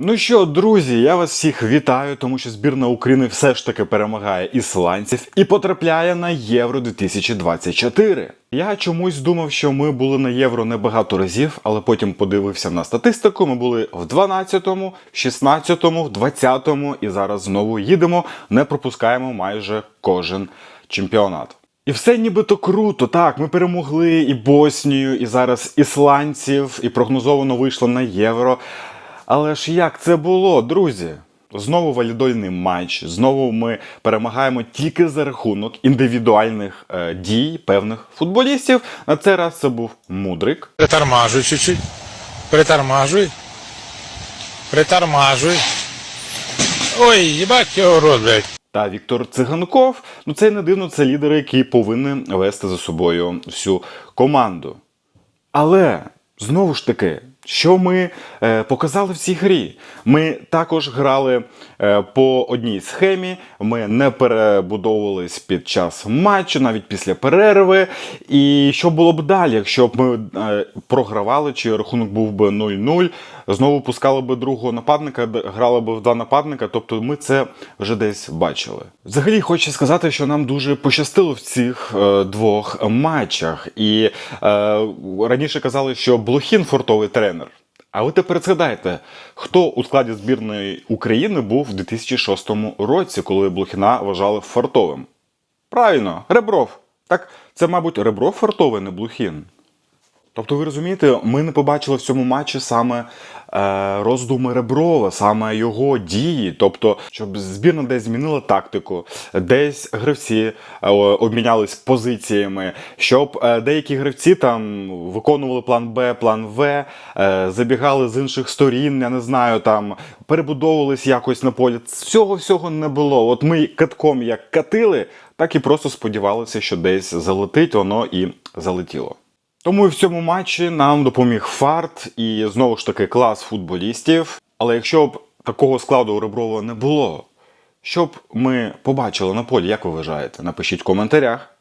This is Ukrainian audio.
Ну що, друзі, я вас всіх вітаю, тому що збірна України все ж таки перемагає ісландців і потрапляє на Євро 2024. Я чомусь думав, що ми були на євро небагато разів, але потім подивився на статистику. Ми були в 12-му, 16-му, 20-му і зараз знову їдемо, не пропускаємо майже кожен чемпіонат. І все нібито круто. Так, ми перемогли і Боснію, і зараз ісландців, і прогнозовано вийшло на євро. Але ж як це було, друзі? Знову валідольний матч. Знову ми перемагаємо тільки за рахунок індивідуальних е, дій певних футболістів. На цей раз це був мудрик. Притормажуй чуть-чуть. Притормажуй. Притормажуй. Ой, їбать його рот, блядь. Та Віктор Циганков. Ну це не дивно, це лідери, які повинні вести за собою всю команду. Але знову ж таки, що ми е, показали в цій грі? Ми також грали е, по одній схемі, ми не перебудовувались під час матчу, навіть після перерви. І що було б далі, якщо б ми е, програвали, чи рахунок був би 0-0, знову пускали би другого нападника, грали б в два нападника. Тобто ми це вже десь бачили. Взагалі хочу сказати, що нам дуже пощастило в цих двох матчах. І е, раніше казали, що Блохін фортовий тренер. А ви тепер згадайте, хто у складі збірної України був в 2006 році, коли Блохіна вважали фартовим? Правильно, Ребров. Так, це, мабуть, Ребров фартовий, не Блохін. Тобто, ви розумієте, ми не побачили в цьому матчі саме роздуми Реброва, саме його дії. Тобто, щоб збірна десь змінила тактику, десь гравці е, обмінялись позиціями, щоб е, деякі гравці там виконували план Б, план В, е, забігали з інших сторін, я не знаю, там перебудовувались якось на полі. Цього всього не було. От ми катком як катили, так і просто сподівалися, що десь залетить, воно і залетіло. Тому і в цьому матчі нам допоміг фарт і знову ж таки клас футболістів. Але якщо б такого складу у Реброва не було, що б ми побачили на полі, як ви вважаєте? Напишіть в коментарях.